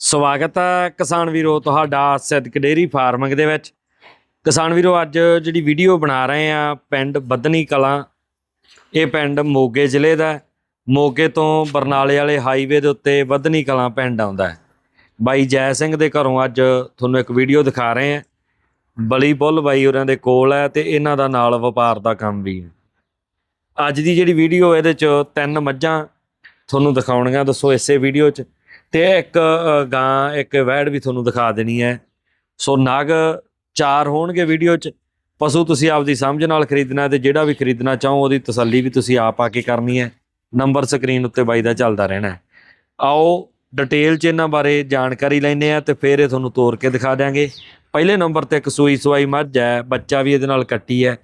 ਸਵਾਗਤ ਹੈ ਕਿਸਾਨ ਵੀਰੋ ਤੁਹਾਡਾ ਸਿੱਧਕ ਡੇਰੀ ਫਾਰਮਿੰਗ ਦੇ ਵਿੱਚ। ਕਿਸਾਨ ਵੀਰੋ, ਅੱਜ ਜਿਹੜੀ ਵੀਡੀਓ ਬਣਾ ਰਹੇ ਆ ਪਿੰਡ ਬੱਦਨੀ ਕਲਾਂ, ਇਹ ਪਿੰਡ ਮੋਗੇ ਜ਼ਿਲ੍ਹੇ ਦਾ ਮੋਗੇ ਤੋਂ ਬਰਨਾਲੇ ਵਾਲੇ ਹਾਈਵੇ ਦੇ ਉੱਤੇ ਬੱਦਨੀ ਕਲਾਂ ਪਿੰਡ ਆਉਂਦਾ ਹੈ। ਬਾਈ ਜੈ ਸਿੰਘ ਦੇ ਘਰੋਂ ਅੱਜ ਤੁਹਾਨੂੰ ਇੱਕ ਵੀਡੀਓ ਦਿਖਾ ਰਹੇ ਆ। ਬਲੀ ਬੁੱਲ ਬਾਈ ਉਹਨਾਂ ਦੇ ਕੋਲ ਹੈ ਤੇ ਇਹਨਾਂ ਦਾ ਨਾਲ ਵਪਾਰ ਦਾ ਕੰਮ ਵੀ ਹੈ। ਅੱਜ ਦੀ ਜਿਹੜੀ ਵੀਡੀਓ, ਇਹਦੇ ਚ ਤਿੰਨ ਮੱਝਾਂ ਤੁਹਾਨੂੰ ਦਿਖਾਉਣੀਆਂ, ਦੱਸੋ ਇਸੇ ਵੀਡੀਓ 'ਚ। ਤੇ ਇੱਕ ਗਾਂ, ਇੱਕ ਵੈੜ ਵੀ ਤੁਹਾਨੂੰ ਦਿਖਾ ਦੇਣੀ ਹੈ। ਸੋ ਨਗ ਚਾਰ ਹੋਣਗੇ ਵੀਡੀਓ 'ਚ। ਪਸ਼ੂ ਤੁਸੀਂ ਆਪਦੀ ਸਮਝ ਨਾਲ ਖਰੀਦਣਾ ਤੇ ਜਿਹੜਾ ਵੀ ਖਰੀਦਣਾ ਚਾਹੋ, ਉਹਦੀ ਤਸੱਲੀ ਵੀ ਤੁਸੀਂ ਆਪ ਆ ਕੇ ਕਰਨੀ ਹੈ। ਨੰਬਰ ਸਕਰੀਨ ਉੱਤੇ ਬਾਈ ਦਾ ਚੱਲਦਾ ਰਹਿਣਾ ਆਓ, ਡਿਟੇਲ 'ਚ ਇਹਨਾਂ ਬਾਰੇ ਜਾਣਕਾਰੀ ਲੈਣੇ ਆ ਤੇ ਫਿਰ ਇਹ ਤੁਹਾਨੂੰ ਤੋਰ ਕੇ ਦਿਖਾ ਦਿਆਂਗੇ। ਪਹਿਲੇ ਨੰਬਰ ਤੇ ਇੱਕ ਸੂਈ ਸਵਾਈ ਮੱਝ ਹੈ, ਬੱਚਾ ਵੀ ਇਹਦੇ ਨਾਲ ਕੱਟੀ ਹੈ।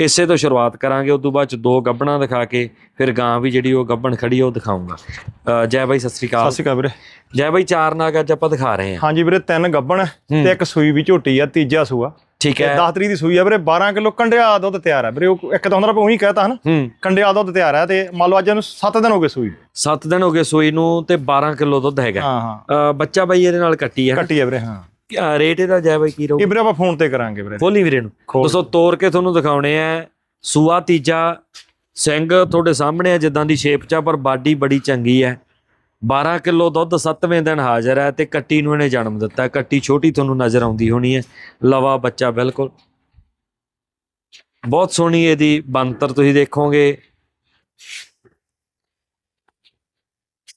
ਇਸੇ ਤੋਂ ਸ਼ੁਰੂਆਤ ਕਰਾਂਗੇ ਉਸ ਤੋਂ ਬਾਅਦ ਚ ਦੋ ਗੱਬਣਾ ਦਿਖਾ ਕੇ ਫਿਰ ਗਾਂ ਵੀ ਜਿਹੜੀ ਉਹ ਗੱਬਣ ਖੜੀ ਉਹ ਦਿਖਾਉਂਗਾ ਜੈ ਬਾਈ ਸਤਿ ਸ੍ਰੀ ਸਤਿ ਅਕਾਲ ਸ਼੍ਰੀ ਅਕਾਲ ਵੀਰੇ। ਜੈ ਬਾਈ ਚਾਰ ਨਾਗ ਅੱਜ ਆਪਾਂ ਦਿਖਾ ਰਹੇ ਹਾਂ। ਹਾਂਜੀ ਵੀਰੇ ਤਿੰਨ ਗੱਬਣ। ਤੇ ਇੱਕ ਸੂਈ ਵੀ ਝੋਟੀ ਆ ਤੀਜਾ ਸੂਆ। ਠੀਕ ਹੈ। 10 ਤਰੀਕ ਦੀ ਸੂਈ ਆ ਵੀਰੇ 12 ਕਿਲੋ ਕੰਡਿਆ ਦੁੱਧ ਤਿਆਰ ਆ। ਵੀਰੇ ਉਹ ਇੱਕ ਤਾਂ ਹੁੰਦਾ ਆਪਾਂ ਉਹੀ ਕਹਤਾ ਹਨ। ਕੰਡਿਆ ਦੁੱਧ ਤਿਆਰ ਆ ਤੇ ਮੰਨ ਲਓ ਅੱਜ ਇਹਨੂੰ 7 ਦਿਨ ਹੋ ਗਏ ਸੂਈ 7 ਦਿਨ ਹੋ ਗਏ ਸੂਈ ਨੂੰ ਤੇ 12 ਕਿਲੋ ਦੁੱਧ ਹੈਗਾ। ਹਾਂ ਹਾਂ। ਅ, ਬੱਚਾ ਬਾਈ ਇਹਦੇ ਨਾਲ ਕੱਟੀ ਹੈ ਕੱਟੀ ਆ ਵੀਰੇ ਹਾਂ। ਰੇਟ ਇਹਦਾ ਜੈ ਬਾਈ ਕੀ ਰਹੂ ਇਹ ਵੀਰੇ ਆਪਾਂ ਫੋਨ ਤੇ ਕਰਾਂਗੇ ਵੀਰੇ। ਖੋਲੀ ਵੀਰੇ ਨੂੰ। ਦੋਸਤੋ ਤੋੜ ਕੇ ਤੁਹਾਨੂੰ ਦਿਖਾਉਣੇ ਆ। ਸੂਆ ਤੀਜਾ ਸਿੰਘ ਤੁਹਾਡੇ ਸਾਹਮਣੇ ਆ ਜਿੱਦਾਂ ਦੀ ਸ਼ੇਪ ਚ ਆ ਪਰ ਬਾਡੀ ਬੜੀ ਚੰਗੀ ਹੈ 12 ਕਿਲੋ ਦੁੱਧ 7ਵੇਂ ਦਿਨ ਹਾਜ਼ਰ ਹੈ ਤੇ ਕੱਟੀ ਨੂੰ ਇਹਨੇ ਜਨਮ ਦਿੱਤਾ। ਕੱਟੀ ਛੋਟੀ ਤੁਹਾਨੂੰ ਨਜ਼ਰ ਆਉਂਦੀ ਹੋਣੀ ਹੈ ਲਵਾ ਬੱਚਾ ਬਿਲਕੁਲ। ਬਹੁਤ ਸੋਹਣੀ ਇਹਦੀ ਬੰਤਰ ਤੁਸੀਂ ਦੇਖੋਗੇ।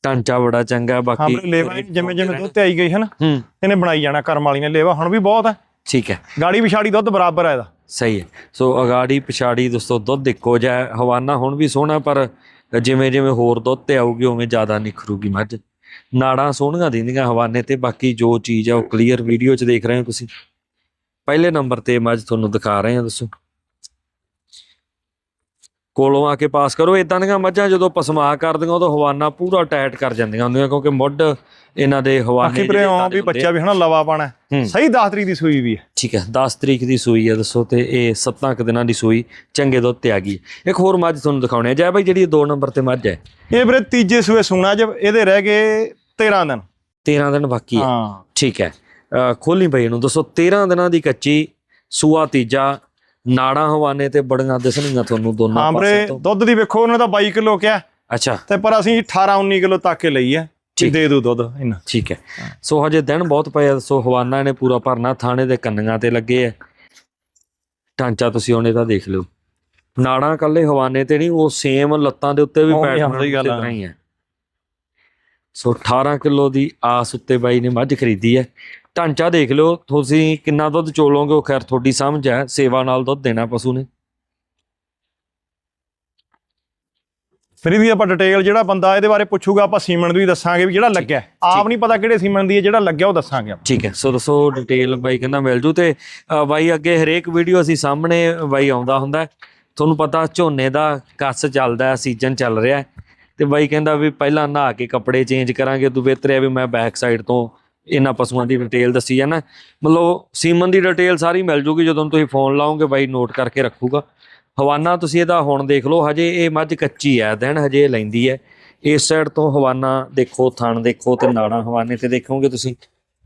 ਢਾਂਚਾ ਬੜਾ ਚੰਗਾ ਹਾਂ ਬਾਕੀ ਵੀਰੇ ਲੇਵਾ ਜਿਵੇਂ ਜਿਵੇਂ ਦੁੱਧ ਤੇ ਆਈ ਗਈ ਹਨ ਹੂੰ। ਇਹਨੇ ਬਣਾਈ ਜਾਣਾ ਕਰਮ ਵਾਲੀ ਨੇ ਲੇਵਾ ਹੁਣ ਵੀ ਬਹੁਤ ਹੈ। ਠੀਕ ਹੈ। ਗਾੜੀ ਵਿਛਾੜੀ ਦੁੱਧ ਬਰਾਬਰ ਹੈ ਇਹਦਾ। ਸਹੀ ਹੈ। ਸੋ ਅਗਾੜੀ ਪਿਛਾੜੀ ਦੋਸਤੋ ਦੁੱਧ ਇੱਕੋ ਜਿਹਾ ਹੈ। ਹਵਾਨਾ ਹੁਣ ਵੀ ਸੋਹਣਾ ਪਰ ਜਿਵੇਂ ਜਿਵੇਂ ਹੋਰ ਦੁੱਧ ਤੇ ਆਊਗੀ ਉਵੇਂ ਜ਼ਿਆਦਾ ਨਿਖਰੂਗੀ ਮੱਝ। ਨਾੜਾਂ ਸੋਹਣੀਆਂ ਦਿੰਦੀਆਂ ਹਵਾਨੇ ਤੇ ਬਾਕੀ ਜੋ ਚੀਜ਼ ਹੈ ਉਹ ਕਲੀਅਰ ਵੀਡੀਓ 'ਚ ਦੇਖ ਰਹੇ ਹੋ ਤੁਸੀਂ। ਪਹਿਲੇ ਨੰਬਰ ਤੇ ਮੱਝ ਤੁਹਾਨੂੰ ਦਿਖਾ ਰਹੇ ਹਾਂ ਦੱਸੋ। ਕੋਲੋਂ ਆ ਕੇ ਪਾਸ ਕਰੋ। ਇਦਾਂ ਦੀਆਂ ਮੱਝਾਂ ਜਦੋਂ ਪਸਮਾ ਕਰਦੀਆਂ ਉਦੋਂ ਹਵਾਨਾ ਪੂਰਾ ਟਾਈਟ ਕਰ ਜਾਂਦੀਆਂ ਹੁੰਦੀਆਂ ਕਿਉਂਕਿ ਮੁੱਢ ਇਹਨਾਂ ਦੇ ਹਵਾਨੇ ਜਿਹੜੇ ਹਾਂ ਏਦਾਂ ਵੀ ਬੱਚਾ ਵੀ ਹਨਾ ਲਵਾ ਪਾਣਾ। ਸਹੀ 10 ਤਰੀਕ ਦੀ ਸੂਈ ਵੀ ਹੈ। ਠੀਕ ਹੈ 10 ਤਰੀਕ ਦੀ ਸੂਈ ਹੈ ਦੱਸੋ ਤੇ ਇਹ 7 ਕੁ ਦਿਨਾਂ ਦੀ ਸੂਈ ਚੰਗੇ ਦੁੱਧ ਤੇ ਆ ਗਈ ਇੱਕ ਹੋਰ ਮੱਝ ਤੁਹਾਨੂੰ ਦਿਖਾਉਣੀ ਹੈ ਜੈ ਬਾਈ ਜਿਹੜੀ 2 ਨੰਬਰ ਤੇ ਮੱਝ ਹੈ। ਇਹ ਵੀਰੇ ਤੀਜੇ ਸੂਏ ਸੂਣਾ ਜਬ ਇਹਦੇ ਰਹਿ ਗਏ 13 ਦਿਨ। 13 ਦਿਨ ਬਾਕੀ ਹੈ। ਹਾਂ। ਠੀਕ ਹੈ। ਖੋਲੀ ਬਈ ਇਹਨੂੰ ਦੱਸੋ 13 ਦਿਨਾਂ ਦੀ ਕੱਚੀ ਸੂਆ ਤੀਜਾ ਨਾੜਾਂ ਹਵਾਨੇ ਤੇ ਬੜੀਆਂ ਦਿਸਣਗੀਆਂ ਤੁਹਾਨੂੰ ਦੋਨੋਂ ਹਾਂ ਵੀਰੇ ਪਾਸੇ ਤੋਂ? ਦੁੱਧ ਦੀ ਵੇਖੋ ਉਹਨਾਂ ਦਾ 22 ਕਿਲੋ ਕਿਹਾ। ਅੱਛਾ। ਤੇ ਪਰ ਅਸੀਂ 18 19 ਕਿਲੋ ਤੱਕ ਕੇ ਲਈ ਹੈ। ਠੀਕ। ਦੇ ਦੂ ਦੁੱਧ ਇਹਨਾਂ। ਠੀਕ ਹੈ। ਸੋ ਹਜੇ ਦਿਨ ਬਹੁਤ ਪਏ ਆ, ਸੋ ਹਵਾਨਾ ਨੇ ਪੂਰਾ ਭਰਨਾ ਥਾਣੇ ਦੇ ਕੰਨੀਆਂ ਤੇ ਲੱਗੇ ਆ। ਢਾਂਚਾ ਤੁਸੀਂ ਉਹਨੇ ਤਾਂ ਦੇਖ ਲਿਓ। ਨਾੜਾਂ ਕੱਲੇ ਹਵਾਨੇ ਤੇ ਨਹੀਂ ਉਹ ਸੇਮ ਲੱਤਾਂ ਦੇ ਉੱਤੇ ਵੀ ਉਹ ਵੀ ਗੱਲ ਆ। ਹੀ ਹੈ। ਸੋ 18 ਕਿਲੋ ਦੀ ਆਸ ਉੱਤੇ ਬਾਈ ਨੇ ਮੱਝ ਖਰੀਦੀ ਹੈ। ਢਾਂਚਾ ਦੇਖ ਲਿਓ ਤੁਸੀਂ ਕਿੰਨਾ ਦੁੱਧ ਚੋਲੋਗੇ ਉਹ ਖੈਰ ਤੁਹਾਡੀ ਸਮਝ ਹੈ ਸੇਵਾ ਨਾਲ ਦੁੱਧ ਦੇਣਾ ਪਸ਼ੂ ਨੇ ਫਿਰ ਇਹਦੀ ਆਪਾਂ ਡਿਟੇਲ ਜਿਹੜਾ ਬੰਦਾ ਇਹਦੇ ਬਾਰੇ ਪੁੱਛੂਗਾ ਆਪਾਂ ਸੀਮਨ ਦੀ ਵੀ ਦੱਸਾਂਗੇ ਵੀ ਜਿਹੜਾ ਲੱਗਿਆ ਆਪ ਨਹੀਂ ਪਤਾ ਕਿਹੜੇ ਸੀਮਨ ਦੀ ਹੈ ਜਿਹੜਾ ਲੱਗਿਆ ਉਹ ਦੱਸਾਂਗੇ ਆਪਾਂ। ਠੀਕ ਹੈ ਸੋ ਦੱਸੋ ਡਿਟੇਲ ਬਾਈ ਕਹਿੰਦਾ ਮਿਲ ਜੂ ਤੇ ਬਾਈ ਅੱਗੇ ਹਰੇਕ ਵੀਡੀਓ ਅਸੀਂ ਸਾਹਮਣੇ ਬਾਈ ਆਉਂਦਾ ਹੁੰਦਾ। ਤੁਹਾਨੂੰ ਪਤਾ ਝੋਨੇ ਦਾ ਕੱਸ ਚੱਲਦਾ ਹੈ ਸੀਜ਼ਨ ਚੱਲ ਰਿਹਾ ਤੇ ਬਾਈ ਕਹਿੰਦਾ ਵੀ ਪਹਿਲਾਂ ਨਹਾ ਕੇ ਕੱਪੜੇ ਚੇਂਜ ਕਰਾਂਗੇ ਤੂੰ ਬਿਹਤਰ ਹੈ ਵੀ ਮੈਂ ਬੈਕ ਸਾਈਡ ਤੋਂ ਇਹਨਾਂ ਪਸ਼ੂਆਂ ਦੀ ਡਿਟੇਲ ਦੱਸੀ ਹੈ ਨਾ। ਮਤਲਬ ਸੀਮਨ ਦੀ ਡਿਟੇਲ ਸਾਰੀ ਮਿਲ ਜੂਗੀ ਜਦੋਂ ਤੁਸੀਂ ਫੋਨ ਲਾਓਗੇ ਬਾਈ ਨੋਟ ਕਰਕੇ ਰੱਖੂਗਾ। ਹਵਾਨਾ ਤੁਸੀਂ ਇਹਦਾ ਹੁਣ ਦੇਖ ਲਓ ਹਜੇ ਇਹ ਮੱਝ ਕੱਚੀ ਹੈ ਦਿਨ ਹਜੇ ਲੈਂਦੀ ਹੈ। ਇਸ ਸਾਈਡ ਤੋਂ ਹਵਾਨਾ ਦੇਖੋ ਥਣ ਦੇਖੋ ਤੇ ਨਾੜਾਂ ਹਵਾਨੇ ਤੇ ਦੇਖੋਗੇ ਤੁਸੀਂ।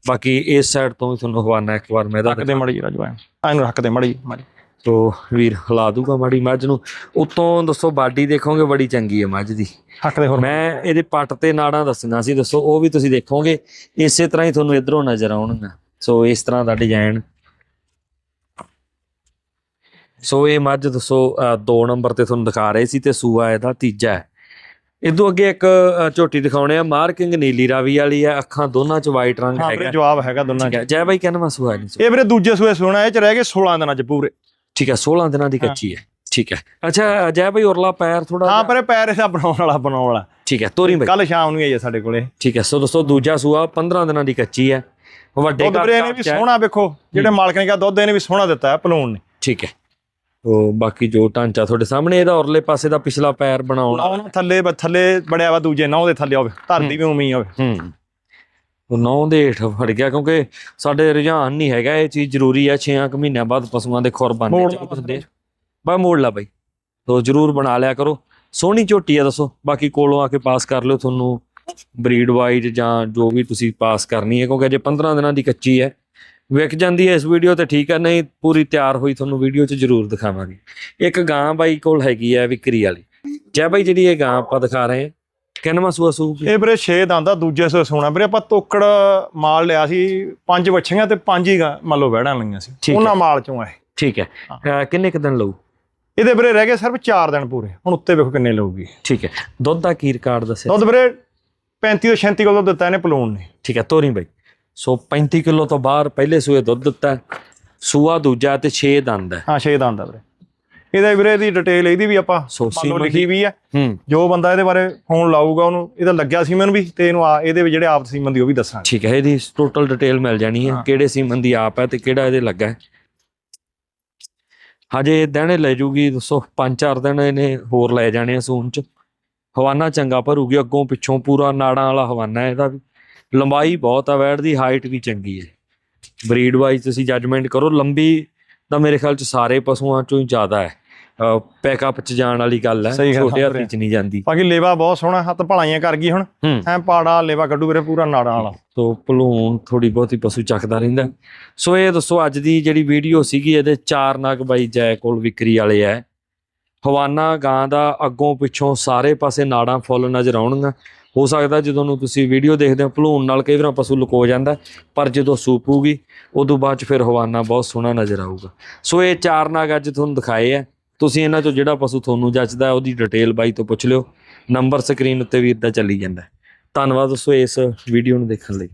ਬਾਕੀ ਇਸ ਸਾਈਡ ਤੋਂ ਵੀ ਤੁਹਾਨੂੰ ਹਵਾਨਾ ਇੱਕ ਵਾਰ ਮੈਂ ਇਹਦਾ ਰੱਖ ਦੇ ਮੜੀ ਰਾਜਵਾ ਇਹਨੂੰ ਰੱਖ ਦੇ ਮੜੀ ਮੜੀ ਤੋ ਵੀਰ ਹਿਲਾ ਦੂਗਾ ਮਾੜੀ ਮੱਝ ਨੂੰ। ਉਤੋਂ ਦੱਸੋ ਬਾਡੀ ਦੇਖੋਗੇ ਬੜੀ ਚੰਗੀ ਹੈ ਮੱਝ ਦੀ। ਹੱਕ ਦੇ ਹੋਰ। ਮੈਂ ਇਹਦੇ ਪੱਟ ਤੇ ਨਾੜਾਂ ਦੱਸਣਾ ਸੀ ਦੱਸੋ ਉਹ ਵੀ ਤੁਸੀਂ ਦੇਖੋਗੇ। ਇਸੇ ਤਰ੍ਹਾਂ ਹੀ ਤੁਹਾਨੂੰ ਇਧਰੋਂ ਨਜ਼ਰ ਆਉਣਗੀਆਂ। ਸੋ ਇਸ ਤਰ੍ਹਾਂ ਦਾ ਡਿਜ਼ਾਈਨ ਸੋ ਇਹ ਮੱਝ ਦੱਸੋ 2 ਨੰਬਰ ਤੇ ਤੁਹਾਨੂੰ ਦਿਖਾ ਰਹੇ ਸੀ ਤੇ ਸੂਆ ਇਹਦਾ ਤੀਜਾ ਹੈ। ਇਦੋਂ ਅੱਗੇ ਇੱਕ ਝੋਟੀ ਦਿਖਾਉਣੇ ਆ। ਮਾਰਕਿੰਗ ਨੀਲੀ ਰਾਵੀ ਵਾਲੀ ਹੈ ਅੱਖਾਂ ਦੋਨਾਂ ਚ ਵਾਈਟ ਰੰਗ ਹਾਂ ਹੈਗਾ। ਜਵਾਬ ਹੈਗਾ ਦੋਨਾਂ ਚ। ਜੈ ਬਾਈ ਕਹਿੰਦਾ ਸੂਆ ਨਹੀਂ ਸੋ। ਇਹ ਵੀਰੇ ਦੂਜੇ ਸੂਏ ਸੋਣਾ ਇਹ ਚ ਰਹਿ ਗਏ 16 ਦਿਨਾਂ ਚ ਪੂਰੇ। ਠੀਕ ਹੈ 16 ਦਿਨਾਂ ਦੀ ਕੱਚੀ ਹੈ। ਠੀਕ ਹੈ। ਅੱਛਾ ਜੈ ਬਾਈ ਉਰਲਾ ਪੈਰ ਥੋੜਾ ਹਾਂ ਪਰ ਇਹ ਪੈਰ ਇਹਦਾ ਬਣਾਉਣ ਵਾਲਾ ਬਣਾਉਣ ਵਾਲਾ। ਠੀਕ ਹੈ ਤੋਰੀ ਬਾਈ। ਕੱਲ ਸ਼ਾਮ ਨੂੰ ਹੀ ਹੈ ਸਾਡੇ ਕੋਲੇ। ਠੀਕ ਹੈ ਸੋ ਦੋਸਤੋ ਦੂਜਾ ਸੂਆ 15 ਦਿਨਾਂ ਦੀ ਕੱਚੀ ਹੈ। ਵੱਡੇ ਦੁੱਧ ਇਹਨੇ ਵੀ। ਸੋਹਣਾ ਵੇਖੋ ਜਿਹੜੇ ਮਾਲਕ ਨੇ ਕਿਹਾ ਦੁੱਧ ਇਹਨੇ ਵੀ ਸੋਹਣਾ ਦਿੱਤਾ ਹੈ ਪਲੂਣ ਨੇ। ਠੀਕ ਹੈ। ਉਹ ਬਾਕੀ ਜੋ ਢਾਂਚਾ ਤੁਹਾਡੇ ਸਾਹਮਣੇ ਇਹਦਾ ਔਰਲੇ ਪਾਸੇ ਦਾ ਪਿਛਲਾ ਪੈਰ ਬਣਾਉਣਾ। ਥੱਲੇ ਥੱਲੇ ਬੜਿਆ ਵਾ ਦੂਜੇ ਨੌ ਦੇ ਥੱਲੇ ਹੋਵੇ ਧਰਤੀ ਵੀ ਉਵੇਂ ਹੀ ਹੋਵੇ ਹੂੰ। ਨੌ ਦੇ ਹੇਠ ਫੜ ਗਿਆ ਕਿਉਂਕਿ ਸਾਡੇ ਰੁਝਾਨ ਨਹੀਂ ਹੈਗਾ ਇਹ ਚੀਜ਼ ਜ਼ਰੂਰੀ ਹੈ 6 ਮਹੀਨਿਆਂ ਬਾਅਦ ਪਸ਼ੂਆਂ ਦੇ ਖੁਰ ਬਣਨੇ ਚਾਹੀਦੇ ਬਾ ਮੋੜ ਲਾ ਬਾਈ। ਤੋ ਜ਼ਰੂਰ ਬਣਾ ਲਿਆ ਕਰੋ। ਸੋਹਣੀ ਝੋਟੀ ਆ ਦੱਸੋ ਬਾਕੀ ਕੋਲੋਂ ਆ ਕੇ ਪਾਸ ਕਰ ਲਿਓ ਤੁਹਾਨੂੰ ਬਰੀਡ ਵਾਈਜ਼ ਜਾਂ ਜੋ ਵੀ ਤੁਸੀਂ ਪਾਸ ਕਰਨੀ ਹੈ ਕਿਉਂਕਿ ਅਜੇ 15 ਦਿਨਾਂ ਦੀ ਕੱਚੀ ਹੈ। ਵਿਕ ਜਾਂਦੀ ਹੈ ਇਸ ਵੀਡੀਓ ਤੇ ਠੀਕ ਹੈ ਨਹੀਂ ਪੂਰੀ ਤਿਆਰ ਹੋਈ ਤੁਹਾਨੂੰ ਵੀਡੀਓ 'ਚ ਜ਼ਰੂਰ ਦਿਖਾਵਾਂਗੇ। ਇੱਕ ਗਾਂ ਬਾਈ ਕੋਲ ਹੈਗੀ ਹੈ ਵਿਕਰੀ ਵਾਲੀ। ਜੈ ਬਾਈ ਜਿਹੜੀ ਇਹ ਗਾਂ ਆਪਾਂ ਦਿਖਾ ਰਹੇ ਹਾਂ। ਕਿੰਨਵਾਂ ਸੂਆ ਸੂ ਇਹ ਵੀਰੇ 6 ਦੰਦ ਆ ਦੂਜੇ ਸੋ ਸੋਣਾ ਵੀਰੇ ਆਪਾਂ ਤੋਕੜ ਮਾਲ ਲਿਆ ਸੀ ਪੰਜ ਵੱਛੀਆਂ ਤੇ ਪੰਜ ਹੀ ਮੰਨ ਲਓ ਵਹਿੜਾਂ ਲਈਆਂ ਸੀ। ਉਹਨਾਂ ਮਾਲ ਚੋਂ ਆ ਇਹ। ਠੀਕ ਹੈ। ਕਿੰਨੇ ਕੁ ਦਿਨ ਲਊ? ਇਹਦੇ ਵੀਰੇ ਰਹਿ ਗਏ ਸਿਰਫ 4 ਦਿਨ ਪੂਰੇ। ਹੁਣ ਉੱਤੇ ਵੇਖੋ ਕਿੰਨੇ ਲਊਗੀ। ਠੀਕ ਹੈ। ਦੁੱਧ ਦਾ ਕੀ ਰਿਕਾਰਡ ਦੱਸਿਆ? ਦੁੱਧ ਵੀਰੇ 35 ਤੋਂ 36 ਕਿਲੋ ਦਿੱਤਾ ਇਹਨੇ ਪਲੂਣ ਨੇ। ਠੀਕ ਹੈ ਤੋਰੀ ਬਾਈ। ਸੋ 35 ਕਿਲੋ ਤੋਂ ਬਾਹਰ ਪਹਿਲੇ ਸੂਏ ਦੁੱਧ ਦਿੱਤਾ। ਸੂਆ ਦੂਜਾ ਤੇ 6 ਦੰਦ ਹੈ। ਹਾਂ 6 ਦੰਦ ਵੀਰੇ। ਇਹਦਾ ਵੀਰੇ ਦੀ ਡਿਟੇਲ ਇਹਦੀ ਵੀ ਆਪਾਂ ਮੰਨ ਲਓ ਲਿਖੀ ਵੀ ਆ। ਜੋ ਬੰਦਾ ਇਹਦੇ ਬਾਰੇ ਫੋਨ ਲਾਊਗਾ ਉਹਨੂੰ ਇਹਦਾ ਲੱਗਿਆ ਸੀਮਨ ਵੀ ਤੇ ਇਹਨੂੰ ਆ ਇਹਦੇ ਜਿਹੜੇ ਆਪ ਸੀਮਨ ਦੀ ਉਹ ਵੀ ਦੱਸਾਂਗੇ। ਠੀਕ ਹੈ ਇਹਦੀ ਟੋਟਲ ਡਿਟੇਲ ਮਿਲ ਜਾਣੀ ਹੈ ਹਾਂ। ਕਿਹੜੇ ਸੀਮਨ ਦੀ ਆਪ ਹੈ ਤੇ ਕਿਹੜਾ ਇਹਦੇ ਲੱਗਾ ਹੈ। ਹਜੇ ਦਿਨ ਲੈ ਜੂਗੀ ਦੱਸੋ 5-4 ਦਿਨ ਇਹਨੇ ਹੋਰ ਲੈ ਜਾਣੇ ਆ ਸੂਨ ਚ। ਹਵਾਨਾ ਚੰਗਾ ਭਰੂਗੀ ਅੱਗੋਂ ਪਿੱਛੋਂ ਪੂਰਾ ਨਾੜਾਂ ਵਾਲਾ ਹਵਾਨਾ ਹੈ ਇਹਦਾ ਵੀ। ਲੰਬਾਈ ਬਹੁਤ ਆ ਵੈੜ ਦੀ ਹਾਈਟ ਵੀ ਚੰਗੀ ਹੈ। ਬਰੀਡ ਵਾਈਜ਼ ਤੁਸੀਂ ਜੱਜਮੈਂਟ ਕਰੋ ਲੰਬੀ ਤਾਂ ਮੇਰੇ ਖਿਆਲ ਚ ਸਾਰੇ ਪਸ਼ੂਆਂ ਚੋਂ ਹੀ ਜ਼ਿਆਦਾ ਹੈ। ਪੈਕਅਪ ਚ ਜਾਣ ਵਾਲੀ ਗੱਲ ਹੈ ਛੋਟੇ ਹੱਥੀ ਚ ਨਹੀਂ ਜਾਂਦੀ। ਬਾਕੀ ਲੇਵਾ ਬਹੁਤ ਸੋਹਣਾ ਹੱਥ ਭਲਾਈਆਂ ਕਰ ਗਈ ਹੁਣ। ਐ ਪਾੜਾ ਲੇਵਾ ਕੱਢੂ ਵੀਰੇ ਪੂਰਾ ਨਾੜਾਂ ਵਾਲਾ। ਸੋ ਭਲੂਣ ਥੋੜੀ ਬਹੁਤੀ ਪਸ਼ੂ ਚੱਕਦਾ ਰਹਿੰਦਾ। ਸੋ ਇਹ ਦੱਸੋ ਅੱਜ ਦੀ ਜਿਹੜੀ ਵੀਡੀਓ ਸੀਗੀ ਇਹਦੇ ਚਾਰ ਨਗ ਬਾਈ ਜੈ ਕੋਲ ਵਿਕਰੀ ਵਾਲੇ ਐ ਹਵਾਨਾ ਗਾਂ ਦਾ ਅੱਗੋਂ ਪਿੱਛੋਂ ਸਾਰੇ ਪਾਸੇ ਨਾੜਾਂ ਫੁੱਲ ਨਜ਼ਰ ਆਉਣਗੀਆਂ। ਹੋ ਸਕਦਾ ਜਦੋਂ ਨੂੰ ਤੁਸੀਂ ਵੀਡੀਓ ਦੇਖਦੇ ਹੋ, ਭਲੂਣ ਨਾਲ ਕਈ ਵਾਰ ਪਸ਼ੂ ਲੁਕੋ ਜਾਂਦਾ, ਪਰ ਜਦੋਂ ਸੂਪੂਗੀ ਉਦੋਂ ਬਾਅਦ ਚ ਫਿਰ ਹਵਾਨਾ ਬਹੁਤ ਸੋਹਣਾ ਨਜ਼ਰ ਆਊਗਾ। ਸੋ ਇਹ ਚਾਰ ਨਾਗ ਅੱਜ ਤੁਹਾਨੂੰ ਦਿਖਾਏ ਆ। ਤੁਸੀਂ ਇਹਨਾਂ ਚੋਂ ਜਿਹੜਾ ਪਸ਼ੂ ਤੁਹਾਨੂੰ ਜੱਚਦਾ ਉਹਦੀ ਡਿਟੇਲ ਬਾਈ ਤੋਂ ਪੁੱਛ ਲਿਓ। ਨੰਬਰ ਸਕਰੀਨ ਉੱਤੇ ਵੀਰ ਦਾ ਚੱਲੀ ਜਾਂਦਾ ਧੰਨਵਾਦ ਦੋਸਤੋ ਇਸ ਵੀਡੀਓ ਨੂੰ ਦੇਖਣ ਲਈ।